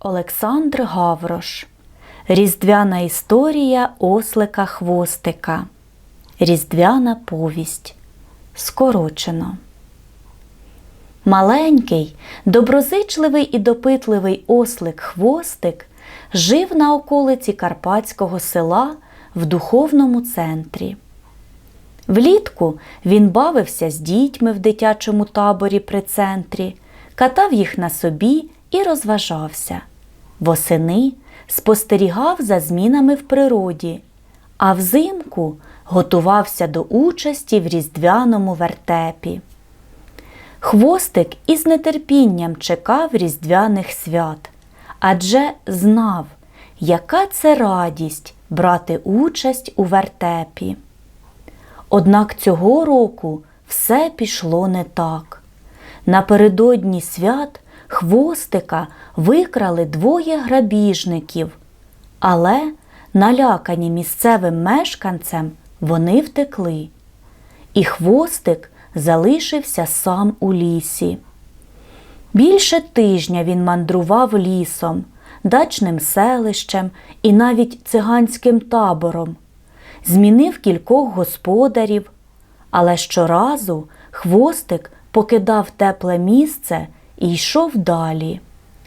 Олександр Гаврош. Різдвяна історія ослика хвостика. Різдвяна повість. Скорочено. Маленький, доброзичливий і допитливий ослик хвостик жив на околиці карпатського села в духовному центрі. Влітку він бавився з дітьми в дитячому таборі при центрі, катав їх на собі і розважався. Восени спостерігав за змінами в природі, а взимку готувався до участі в різдвяному вертепі. Хвостик із нетерпінням чекав різдвяних свят, адже знав, яка це радість брати участь у вертепі. Однак цього року все пішло не так. Напередодні свят хвостика викрали двоє грабіжників, але, налякані місцевим мешканцем, вони втекли. І хвостик залишився сам у лісі. Більше тижня він мандрував лісом, дачним селищем і навіть циганським табором. Змінив кількох господарів, але щоразу хвостик покидав тепле місце і йшов далі.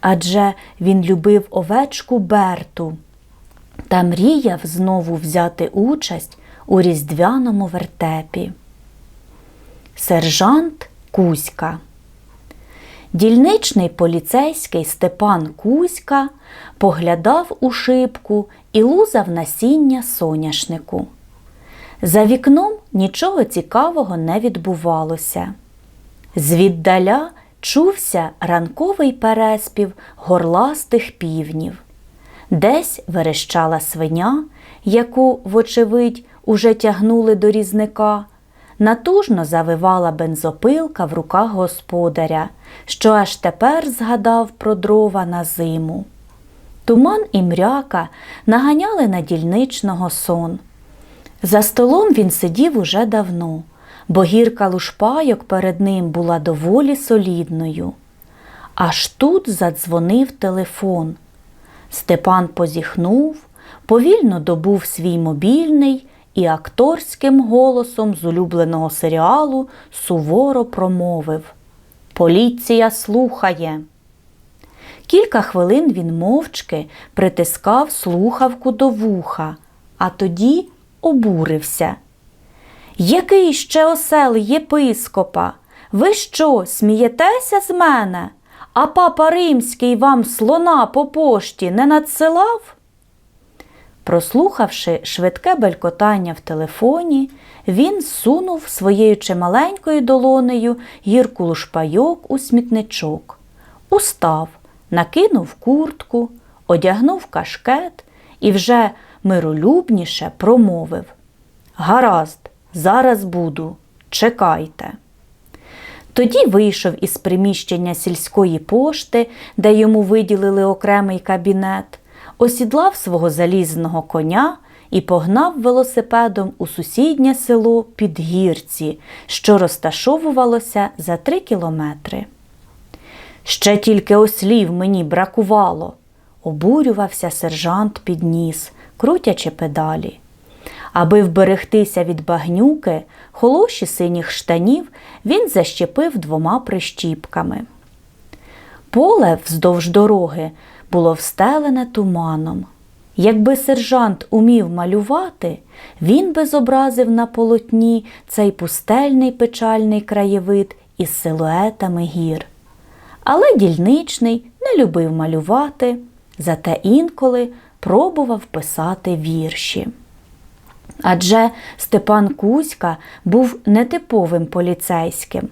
Адже він любив овечку Берту та мріяв знову взяти участь у різдвяному вертепі. Сержант Кузька Дільничний поліцейський Степан Кузька поглядав у шибку і лузав насіння соняшнику. За вікном нічого цікавого не відбувалося. Звіддаля чувся ранковий переспів горластих півнів. Десь верещала свиня, яку, вочевидь, уже тягнули до різника. Натужно завивала бензопилка в руках господаря, що аж тепер згадав про дрова на зиму. Туман і мряка наганяли на дільничного сон. За столом він сидів уже давно, бо гірка лушпайок перед ним була доволі солідною. Аж тут задзвонив телефон. Степан позіхнув, повільно добув свій мобільний і акторським голосом з улюбленого серіалу суворо промовив Поліція слухає. Кілька хвилин він мовчки притискав слухавку до вуха, а тоді обурився. Який ще осел єпископа? Ви що, смієтеся з мене? А папа римський вам слона по пошті не надсилав? Прослухавши швидке белькотання в телефоні, він сунув своєю чималенькою долонею гірку лушпайок у смітничок, устав, накинув куртку, одягнув кашкет і вже миролюбніше промовив Гаразд, зараз буду, чекайте. Тоді вийшов із приміщення сільської пошти, де йому виділили окремий кабінет, осідлав свого залізного коня і погнав велосипедом у сусіднє село Підгірці, що розташовувалося за три кілометри. Ще тільки ослів мені бракувало, обурювався сержант підніс, крутячи педалі. Аби вберегтися від багнюки, холоші синіх штанів він защепив двома прищіпками. Поле вздовж дороги було встелене туманом. Якби сержант умів малювати, він би зобразив на полотні цей пустельний печальний краєвид із силуетами гір. Але дільничний не любив малювати, зате інколи пробував писати вірші. Адже Степан Кузька був нетиповим поліцейським.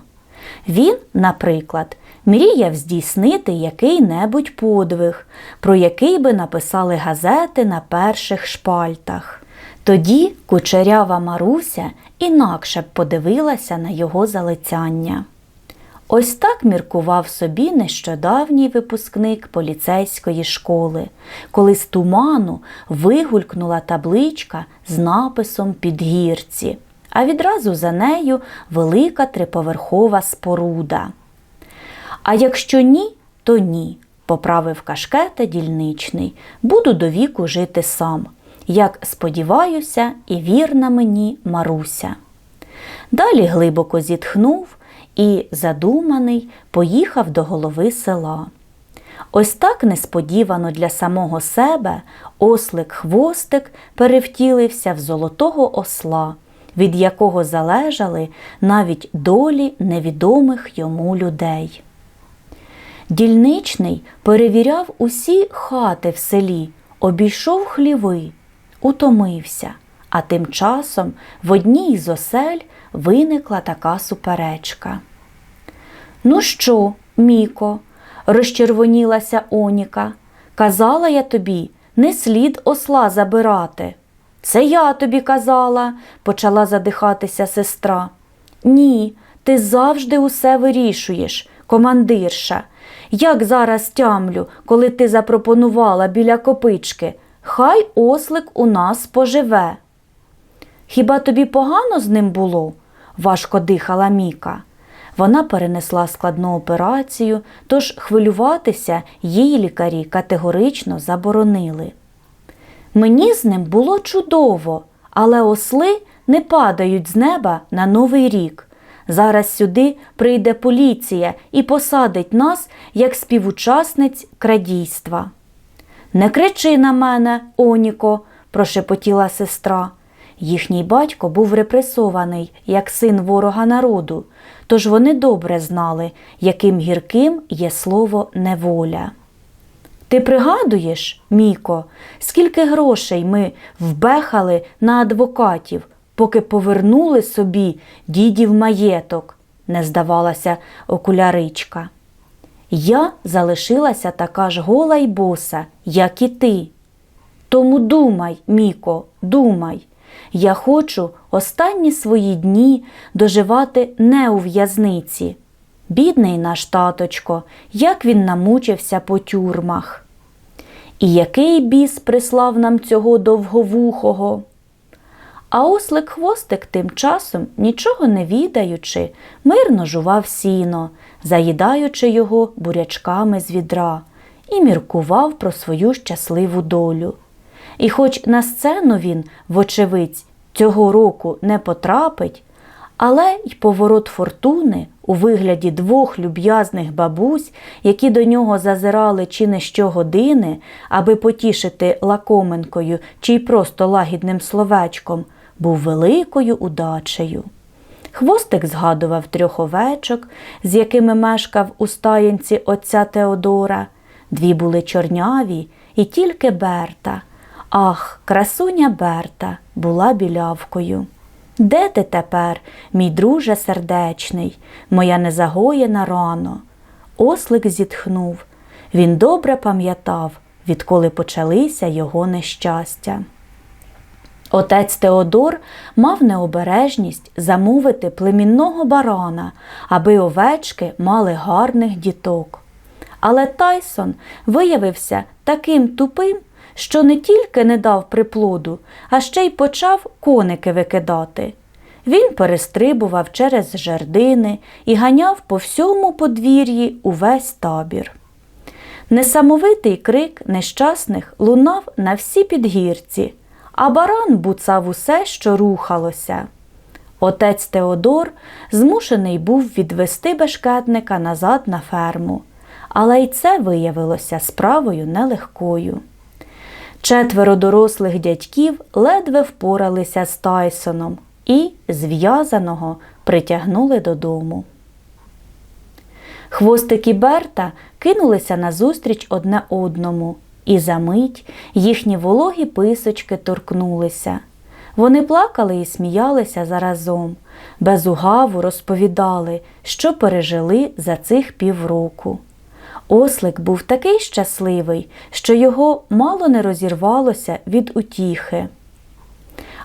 Він, наприклад, мріяв здійснити який-небудь подвиг, про який би написали газети на перших шпальтах. Тоді кучерява Маруся інакше б подивилася на його залицяння. Ось так міркував собі нещодавній випускник поліцейської школи, коли з туману вигулькнула табличка з написом Підгірці, а відразу за нею велика триповерхова споруда. А якщо ні, то ні. поправив кашкета дільничний, буду до віку жити сам. Як сподіваюся, і вірна мені Маруся. Далі глибоко зітхнув і, задуманий, поїхав до голови села. Ось так несподівано для самого себе ослик хвостик перевтілився в золотого осла, від якого залежали навіть долі невідомих йому людей. Дільничний перевіряв усі хати в селі, обійшов хліви, утомився, а тим часом в одній з осель виникла така суперечка. Ну що, Міко, розчервонілася Оніка, казала я тобі, не слід осла забирати. Це я тобі казала, почала задихатися сестра. Ні, ти завжди усе вирішуєш, командирша. Як зараз тямлю, коли ти запропонувала біля копички, хай ослик у нас поживе. Хіба тобі погано з ним було? важко дихала Міка. Вона перенесла складну операцію, тож хвилюватися її лікарі категорично заборонили. Мені з ним було чудово, але осли не падають з неба на новий рік. Зараз сюди прийде поліція і посадить нас як співучасниць крадійства. Не кричи на мене, Оніко, прошепотіла сестра. Їхній батько був репресований як син ворога народу, тож вони добре знали, яким гірким є слово неволя. Ти пригадуєш, Міко, скільки грошей ми вбехали на адвокатів, поки повернули собі дідів маєток, не здавалася окуляричка. Я залишилася така ж гола й боса, як і ти. Тому думай, Міко, думай. Я хочу останні свої дні доживати не у в'язниці. Бідний наш таточко, як він намучився по тюрмах. І який біс прислав нам цього довговухого? А ослик хвостик тим часом, нічого не відаючи, мирно жував сіно, заїдаючи його бурячками з відра, і міркував про свою щасливу долю. І хоч на сцену він, вочевидь, цього року не потрапить, але й поворот фортуни у вигляді двох люб'язних бабусь, які до нього зазирали чи не щогодини, аби потішити лакоменкою чи й просто лагідним словечком, був великою удачею. Хвостик згадував трьох овечок, з якими мешкав у стаєнці отця Теодора. Дві були чорняві, і тільки Берта. Ах, красуня Берта була білявкою. Де ти тепер, мій друже сердечний, моя незагоєна рано? Ослик зітхнув. Він добре пам'ятав, відколи почалися його нещастя. Отець Теодор мав необережність замовити племінного барана, аби овечки мали гарних діток. Але Тайсон виявився таким тупим, що не тільки не дав приплоду, а ще й почав коники викидати. Він перестрибував через жердини і ганяв по всьому подвір'ї увесь табір. Несамовитий крик нещасних лунав на всі підгірці, а баран буцав усе, що рухалося. Отець Теодор змушений був відвести бешкетника назад на ферму, але й це виявилося справою нелегкою. Четверо дорослих дядьків ледве впоралися з Тайсоном і, зв'язаного, притягнули додому. Хвостики Берта кинулися назустріч одне одному, і за мить їхні вологі писочки торкнулися. Вони плакали і сміялися заразом, без угаву розповідали, що пережили за цих півроку. Ослик був такий щасливий, що його мало не розірвалося від утіхи.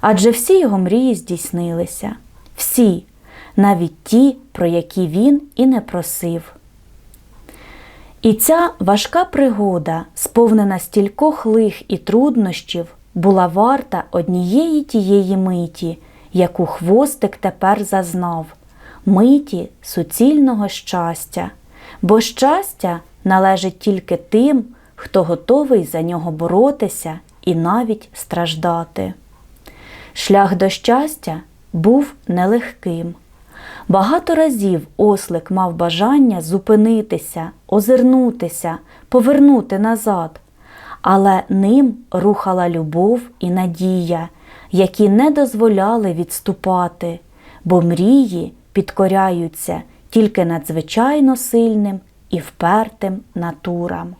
Адже всі його мрії здійснилися, всі, навіть ті, про які він і не просив. І ця важка пригода, сповнена стількох лих і труднощів, була варта однієї тієї миті, яку хвостик тепер зазнав, миті суцільного щастя, бо щастя належить тільки тим, хто готовий за нього боротися і навіть страждати. Шлях до щастя був нелегким. Багато разів ослик мав бажання зупинитися, озирнутися, повернути назад, але ним рухала любов і надія, які не дозволяли відступати, бо мрії підкоряються тільки надзвичайно сильним і впертим натурам.